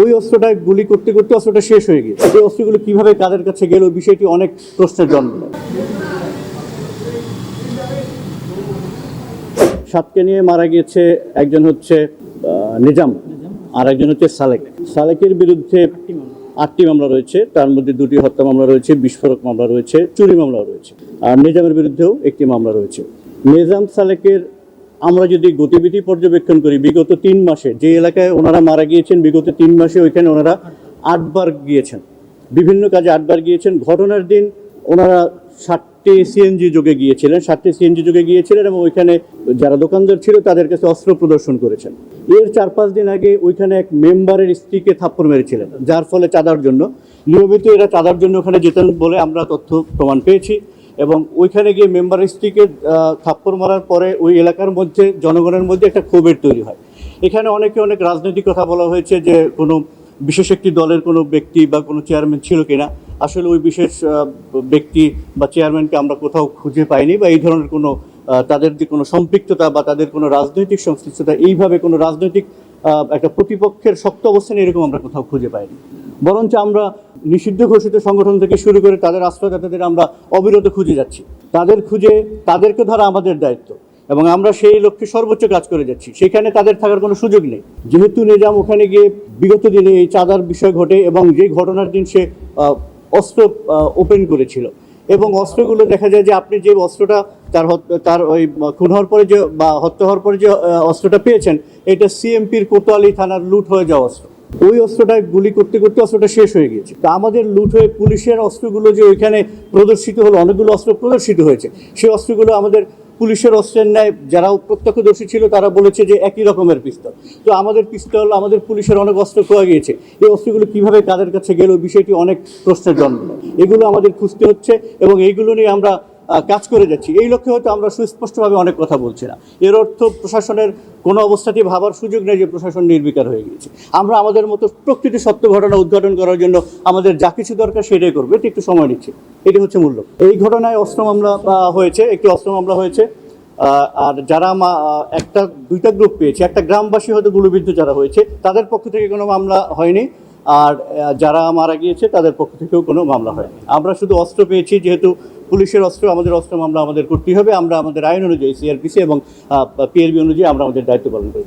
ওই অস্ত্রটায় গুলি করতে করতে অস্ত্রটা শেষ হয়ে গিয়েছে এই অস্ত্রগুলো কীভাবে কাদের কাছে গেল বিষয়টি অনেক প্রশ্নের জন্ম সাতকে নিয়ে মারা গিয়েছে একজন হচ্ছে নিজাম আর একজন হচ্ছে সালেক। সালেকের বিরুদ্ধে আটটি মামলা রয়েছে, তার মধ্যে দুটি হত্যা মামলা রয়েছে, বিস্ফোরক মামলা রয়েছে, চুরি মামলা রয়েছে। আর নিজামের বিরুদ্ধেও একটি মামলা রয়েছে। নিজাম সালেকের আমরা যদি গতিবিধি পর্যবেক্ষণ করি, বিগত তিন মাসে যে এলাকায় ওনারা মারা গিয়েছেন, বিগত তিন মাসে ওইখানে ওনারা আটবার গিয়েছেন। বিভিন্ন কাজে আটবার গিয়েছেন। ঘটনার দিন ওনারা ষাটটি সিএনজি যোগে গিয়েছিলেন ষাটটি সিএনজি যোগে গিয়েছিলেন এবং ওইখানে যারা দোকানদার ছিল তাদের কাছে অস্ত্র প্রদর্শন করেছেন। এর চার পাঁচ দিন আগে ওইখানে এক মেম্বারের স্ত্রীকে থাপ্পড় মেরেছিলেন, যার ফলে চাঁদার জন্য। নিয়মিত এরা চাঁদার জন্য ওখানে যেতেন বলে আমরা তথ্য প্রমাণ পেয়েছি। এবং ওইখানে গিয়ে মেম্বারের স্ত্রীকে থাপ্পড় মারার পরে ওই এলাকার মধ্যে, জনগণের মধ্যে একটা ক্ষোভের তৈরি হয়। এখানে অনেকে অনেক রাজনৈতিক কথা বলা হয়েছে যে কোনো বিশেষ একটি দলের কোনো ব্যক্তি বা কোনো চেয়ারম্যান ছিল কিনা। আসলে ওই বিশেষ ব্যক্তি বা চেয়ারম্যানকে আমরা কোথাও খুঁজে পাইনি বা এই ধরনের কোনো তাদের যে কোনো সম্পৃক্ততা বা তাদের কোনো রাজনৈতিক সংশ্লিষ্টতা, এইভাবে কোনো রাজনৈতিক একটা প্রতিপক্ষের শক্ত অবস্থানে এরকম আমরা কোথাও খুঁজে পাইনি। বরঞ্চ আমরা নিষিদ্ধ ঘোষিত সংগঠন থেকে শুরু করে তাদের আশ্রয়দাতাদের আমরা অবিরত খুঁজে যাচ্ছি। তাদের খুঁজে, তাদেরকে ধরা আমাদের দায়িত্ব এবং আমরা সেই লক্ষ্যে সর্বোচ্চ কাজ করে যাচ্ছি। সেখানে তাদের থাকার কোনো সুযোগ নেই। যেহেতু নিজাম ওখানে গিয়ে বিগত দিনে এই চাঁদার বিষয় ঘটে এবং যে ঘটনার দিন সে অস্ত্র ওপেন করেছিল। এবং অস্ত্রগুলো দেখা যায় যে আপনি যে অস্ত্রটা তার তার ওই খুন হওয়ার পরে যে, বা হত্যা হওয়ার পরে যে অস্ত্রটা পেয়েছেন, এটা সিএমপির কোতোয়ালি থানার লুট হয়ে যাওয়া অস্ত্র। ওই অস্ত্রটায় গুলি করতে করতে অস্ত্রটা শেষ হয়ে গিয়েছে। তা আমাদের লুট হয়ে পুলিশের অস্ত্রগুলো যে ওইখানে প্রদর্শিত হলো, অনেকগুলো অস্ত্র প্রদর্শিত হয়েছে। সেই অস্ত্রগুলো আমাদের পুলিশের অস্ত্রের ন্যায়, যারা প্রত্যক্ষদর্শী ছিল, তারা বলেছে যে একই রকমের পিস্তল। তো আমাদের পিস্তল, আমাদের পুলিশের অনেক অস্ত্র খোয়া গিয়েছে। এই অস্ত্রগুলো কীভাবে কাদের কাছে গেল, বিষয়টি অনেক প্রশ্নের জন্ম। এগুলো আমাদের খুঁজতে হচ্ছে এবং এইগুলো নিয়ে আমরা কাজ করে যাচ্ছি। এই লক্ষ্যে হয়তো আমরা সুস্পষ্টভাবে অনেক কথা বলছি না। এর অর্থ প্রশাসনের কোনো অবস্থাতেই ভাবার সুযোগ নেই যে প্রশাসন নির্বিকার হয়ে গিয়েছে। আমরা আমাদের মতো প্রকৃতি সত্য ঘটনা উদ্ঘাটন করার জন্য আমাদের যা কিছু দরকার সেটাই করব। এটা একটু সময় নিচ্ছে। এটি হচ্ছে মূল্য এই ঘটনায় অস্ত্র মামলা হয়েছে, একটি অস্ত্র মামলা হয়েছে। আর যারা একটা, দুইটা গ্রুপ পেয়েছে, একটা গ্রামবাসী হয়তো গুলিবিদ্ধ যারা হয়েছে, তাদের পক্ষ থেকে কোনো মামলা হয়নি। আর যারা মারা গিয়েছে, তাদের পক্ষ থেকেও কোনো মামলা হয়নি। আমরা শুধু অস্ত্র পেয়েছি, যেহেতু পুলিশের অস্ত্র, আমাদের অস্ত্র মামলা আমাদের করতেই হবে। আমরা আমাদের আইন অনুযায়ী, সিআরপিসি এবং পিআরবি অনুযায়ী আমরা আমাদের দায়িত্ব পালন করে